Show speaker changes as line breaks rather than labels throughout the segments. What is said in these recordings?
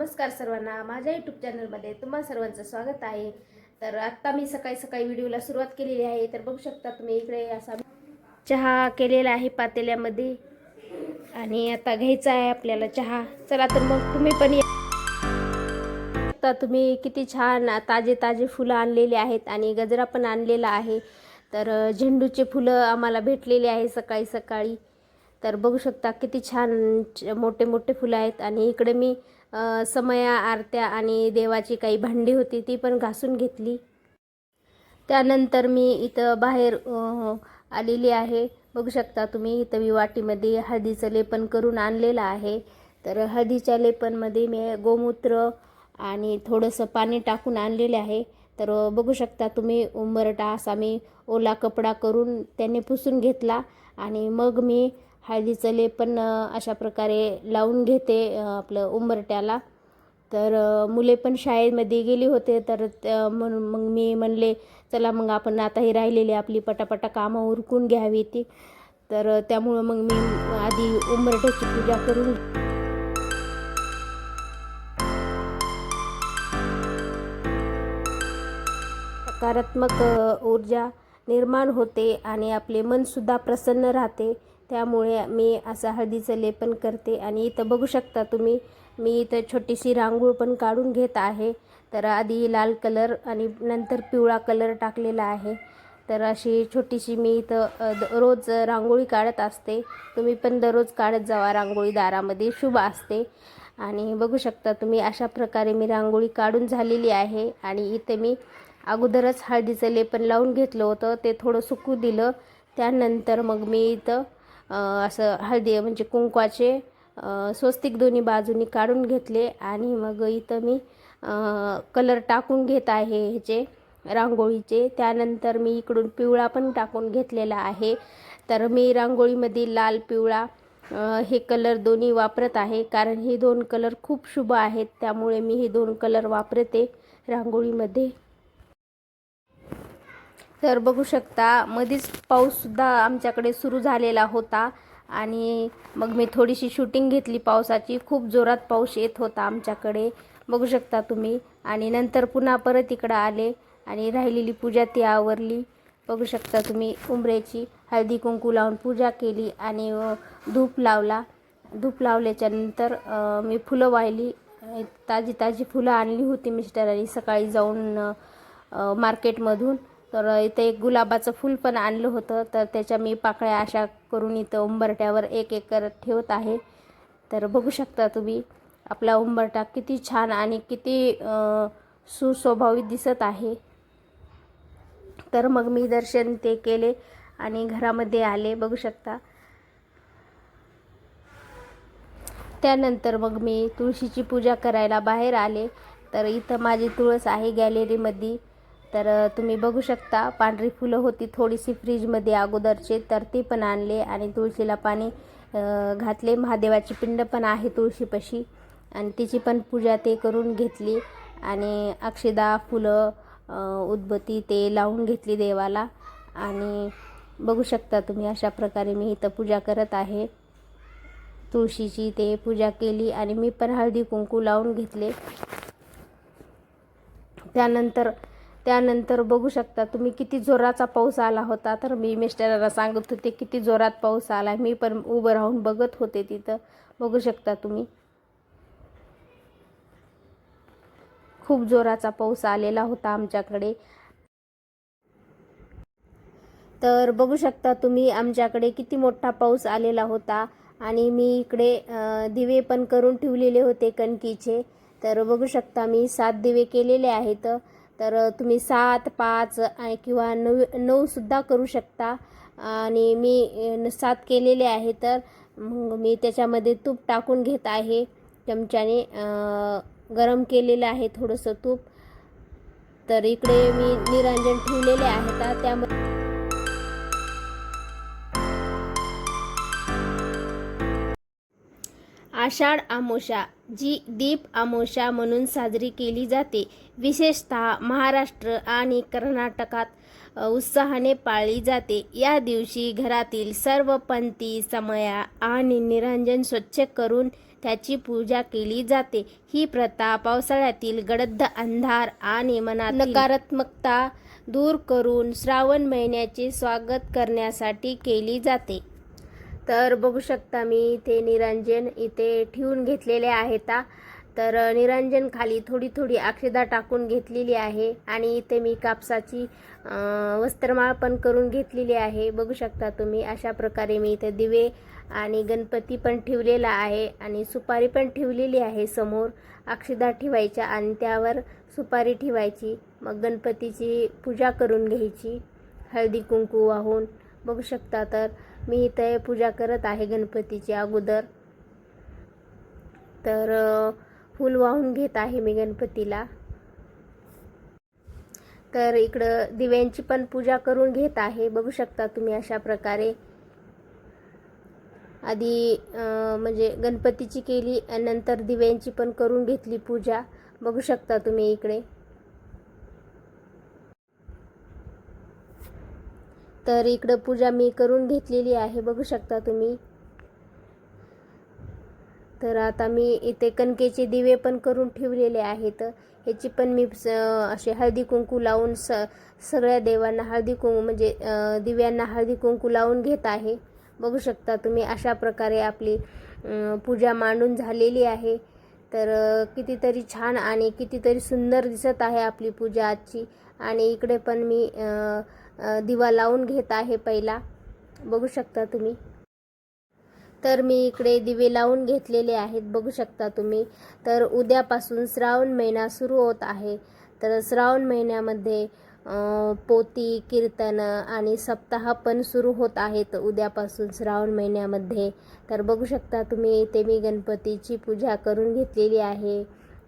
नमस्कार सर्वांना. माझ्या यूट्यूब चॅनलमध्ये तुम्हा सर्वांचं स्वागत आहे. तर आत्ता मी सकाळी सकाळी व्हिडिओला सुरुवात केलेली आहे. तर बघू शकता तुम्ही इकडे असा चहा केलेला आहे पातेल्यामध्ये. आणि आता घ्यायचा आहे आपल्याला चहा. चला तर मग तुम्ही पण या. आता तुम्ही किती छान ताजे ताजे फुलं आणलेले आहेत आणि गजरा पण आणलेला आहे. तर झेंडूचे फुलं आम्हाला भेटलेले आहे सकाळी सकाळी. तर बघू शकता किती छान च- मोठे मोठे फुलं आहेत. आणि इकडे मी समया आरत्या आणि देवाची काही भांडी होती ती पण घासून घेतली. त्यानंतर मी इथं बाहेर आलेली आहे. बघू शकता तुम्ही इथं मी वाटीमध्ये हळदीचं लेपन करून आणलेलं आहे. तर हळदीच्या लेपनमध्ये मी गोमूत्र आणि थोडंसं पाणी टाकून आणलेले आहे. तर बघू शकता तुम्ही उंबरटा असा मी ओला कपडा करून त्याने पुसून घेतला. आणि मग मी हळदीचं लेपन अशा प्रकारे लावून घेते आपलं उंबरट्याला. तर मुले पण शाळेमध्ये गेली होते तर म्हणून मग मी म्हणले चला मग आपण आता ही राहिलेली आपली पटापटा कामं उरकून घ्यावी ती. तर त्यामुळं मग मी आधी उंबरट्याची पूजा करून सकारात्मक ऊर्जा निर्माण होते आणि आपले मनसुद्धा प्रसन्न राहते. त्यामुळे मी असं हळदीचं लेपन करते. आणि इथं बघू शकता तुम्ही मी इथं छोटीशी रांगोळ पण काढून घेत आहे. तर आधी लाल कलर आणि नंतर पिवळा कलर टाकलेला आहे. तर अशी छोटीशी मी इथं द- रोज रांगोळी काढत असते. तुम्ही पण दररोज काढत जावा रांगोळी दारामध्ये. शुभ असते. आणि बघू शकता तुम्ही अशा प्रकारे मी रांगोळी काढून झालेली आहे. आणि इथे मी अगोदरच हळदीचं लेपन लावून घेतलं होतं. ते थोडं सुकू दिलं. त्यानंतर मग मी इथं असं हळदी म्हणजे कुंकवाचे स्वस्तिक दोन्ही बाजूनी काढून घेतले आणि मग इथं मी कलर टाकून घेत आहे ह्याचे रांगोळीचे. त्यानंतर मी इकडून पिवळा पण टाकून घेतलेला आहे. तर मी रांगोळीमध्ये लाल पिवळा हे कलर दोन्ही वापरत आहे. कारण हे दोन कलर खूप शुभ आहेत. त्यामुळे मी हे दोन कलर वापरते रांगोळीमध्ये. तर बघू शकता मध्येच पाऊससुद्धा आमच्याकडे सुरू झालेला होता. आणि मग मी थोडीशी शूटिंग घेतली पावसाची. खूप जोरात पाऊस येत होता आमच्याकडे. बघू शकता तुम्ही. आणि नंतर पुन्हा परत इकडं आले आणि राहिलेली पूजा ती आवरली. बघू शकता तुम्ही उंबऱ्याची हळदी कुंकू लावून पूजा केली आणि धूप लावला. धूप लावल्याच्या नंतर मी फुलं वाहिली. ताजी ताजी फुलं आणली होती मिस्टरांनी सकाळी जाऊन मार्केटमधून. तर इथं एक गुलाबाचं फूल पण आणलं होतं. तर त्याच्या मी पाकळ्या अशा करून इथं उंबरट्यावर एक एक करत ठेवत आहे. तर बघू शकता तुम्ही आपला उंबरटा किती छान आणि किती सुस्वभावित दिसत आहे. तर मग मी दर्शन ते केले आणि घरामध्ये आले बघू शकता. त्यानंतर मग मी तुळशीची पूजा करायला बाहेर आले. तर इथं माझी तुळस आहे गॅलरीमध्ये. तर तुम्ही बघू शकता पांढरी फुलं होती थोडीशी फ्रीजमध्ये अगोदरचे तर ती पण आणले आणि तुळशीला पाणी घातले. महादेवाची पिंड पण आहे तुळशीपाशी. आणि तिची पण पूजा ते करून घेतली. आणि अक्षदा फुलं अ, उदबत्ती ते लावून घेतली देवाला. आणि बघू शकता तुम्ही अशा प्रकारे मी इथं पूजा करत आहे. तुळशीची ते पूजा केली आणि मी पण हळदी कुंकू लावून घेतले. त्यानंतर त्यानंतर बघू शकता तुम्ही किती जोराचा पाऊस आला होता. तर मी मिस्टरांना सांगत होते किती जोरात पाऊस आला. मी पण उभं राहून बघत होते तिथं. बघू शकता तुम्ही. खूप जोराचा पाऊस आलेला होता आमच्याकडे. तर बघू शकता तुम्ही आमच्याकडे किती मोठा पाऊस आलेला होता. आणि मी इकडे दिवे पण करून ठेवलेले होते कणकीचे. तर बघू शकता मी सात दिवे केलेले आहेत. तर तुम्ही सात पाच किंवा नऊ नऊसुद्धा करू शकता. आणि मी सात केलेले आहे तर मग मी त्याच्यामध्ये तूप टाकून घेत आहे. चमच्याने गरम केलेलं आहे थोडंसं तूप. तर इकडे मी निरांजन ठेवलेले आहेत त्यामध्ये आषाढ आमोशा. जी दीप आमोशा म्हणून साजरी केली जाते. विशेषतः महाराष्ट्र आणि कर्नाटकात उत्साहाने पाळली जाते. या दिवशी घरातील सर्व पंथी समया आणि निरंजन स्वच्छ करून त्याची पूजा केली जाते. ही प्रथा पावसाळ्यातील गडद अंधार आणि मनात नकारात्मकता दूर करून श्रावण महिन्याचे स्वागत करण्यासाठी केली जाते. तर बघू शकता मी इथे निरंजन इथे ठेवून घेतलेले आहेत तर निरंजन खाली थोडी थोडी अक्षदा टाकून घेतलेली आहे आणि इथे मी कापसाची वस्त्रमाळ पण करून घेतलेली आहे. बघू शकता तुम्ही अशा प्रकारे मी इथे दिवे आणि गणपती पण ठेवलेला आहे आणि सुपारी पण ठेवलेली आहे समोर. अक्षदा ठेवायच्या आणि त्यावर सुपारी ठेवायची मग गणपतीची पूजा करून घ्यायची. हळदी कुंकू वाहून बघू शकता. तर मी इथे पूजा करत आहे गणपतीची अगोदर. तर फूल वाहून घेत आहे मी गणपतीला. तर इकडं दिव्यांची पण पूजा करून घेत आहे. बघू शकता तुम्ही अशा प्रकारे. आधी म्हणजे गणपतीची केली नंतर दिव्यांची पण करून घेतली पूजा. बघू शकता तुम्ही इकडे. तर इकडं पूजा मी करून घेतलेली आहे बघू शकता तुम्ही. तर आता मी इथे कणकेचे दिवे पण करून ठेवलेले आहेत. ह्याची पण मी स असे हळदी कुंकू लावून स सगळ्या देवांना हळदी कुंकू म्हणजे दिव्यांना हळदी कुंकू लावून घेत आहे. बघू शकता तुम्ही अशा प्रकारे आपली पूजा मांडून झालेली आहे. तर कितीतरी छान आणि कितीतरी सुंदर दिसत आहे आपली पूजा आजची. आणि इकडे पण मी दिवा लावून घेत आहे पहिला. बघू शकता तुम्ही. तर मी इकडे दिवे लावून घेतलेले आहेत बघू शकता तुम्ही. तर उद्यापासून श्रावण महिना सुरू होत आहे. तर श्रावण महिन्यामध्ये पोती कीर्तन आणि सप्ताह पण सुरू होत आहेत उद्यापासून श्रावण महिन्यामध्ये. तर बघू शकता तुम्ही इथे मी गणपतीची पूजा करून घेतलेली आहे.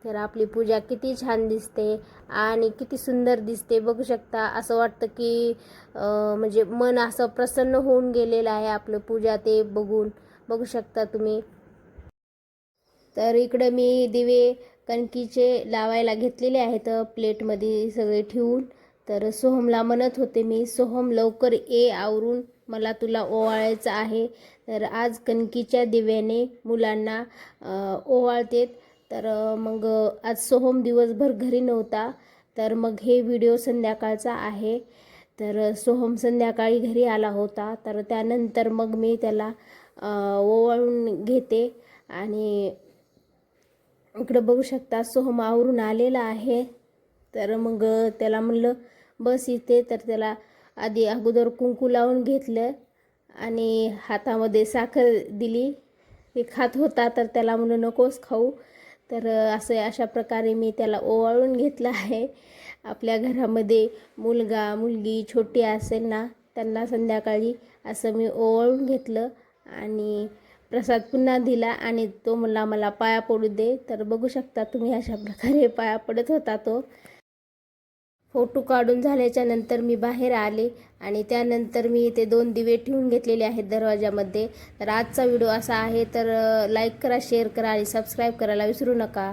तर आपली पूजा किती छान दिसते आणि किती सुंदर दिसते. बघू शकता असं वाटतं की म्हणजे मन असं प्रसन्न होऊन गेलेलं आहे आपलं पूजा ते बघून. बघू शकता तुम्ही. तर इकडं मी दिवे कणकीचे लावायला घेतलेले आहेत प्लेटमध्ये सगळे ठेवून. तर सोहमला म्हणत होते मी सोहम लवकर ये आवरून. मला तुला ओवाळायचं आहे. तर आज कणकीच्या दिव्याने मुलांना ओवाळतेत. तर मग आज सोहम दिवसभर घरी नव्हता. तर मग हे व्हिडिओ संध्याकाळचा आहे. तर सोहम संध्याकाळी घरी आला होता. तर त्यानंतर मग मी त्याला ओवाळून घेते. आणि इकडं बघू शकता सोहम आवरून आलेला आहे. तर मग त्याला म्हणलं बस इथे. तर त्याला आधी अगोदर कुंकू लावून घेतलं आणि हातामध्ये साखर दिली. ते खात होता तर त्याला म्हणलं नकोस खाऊ. तर असं अशा प्रकारे मी त्याला ओवाळून घेतलं आहे. आपल्या घरामध्ये मुलगा मुलगी छोटी असेल ना त्यांना संध्याकाळी असं मी ओवाळून घेतलं आणि प्रसाद पुन्हा दिला आणि तो मला मला पाया पडू दे. तर बघू शकता तुम्ही अशा प्रकारे पाया पडत होता तो. फोटो काढून झाल्याच्यानंतर मी बाहेर आले आणि त्यानंतर मी इथे दोन दिवे ठेवून घेतलेले आहेत दरवाजामध्ये. तर आजचा व्हिडिओ असा आहे तर लाईक करा शेअर करा आणि सबस्क्राईब करायला विसरू नका.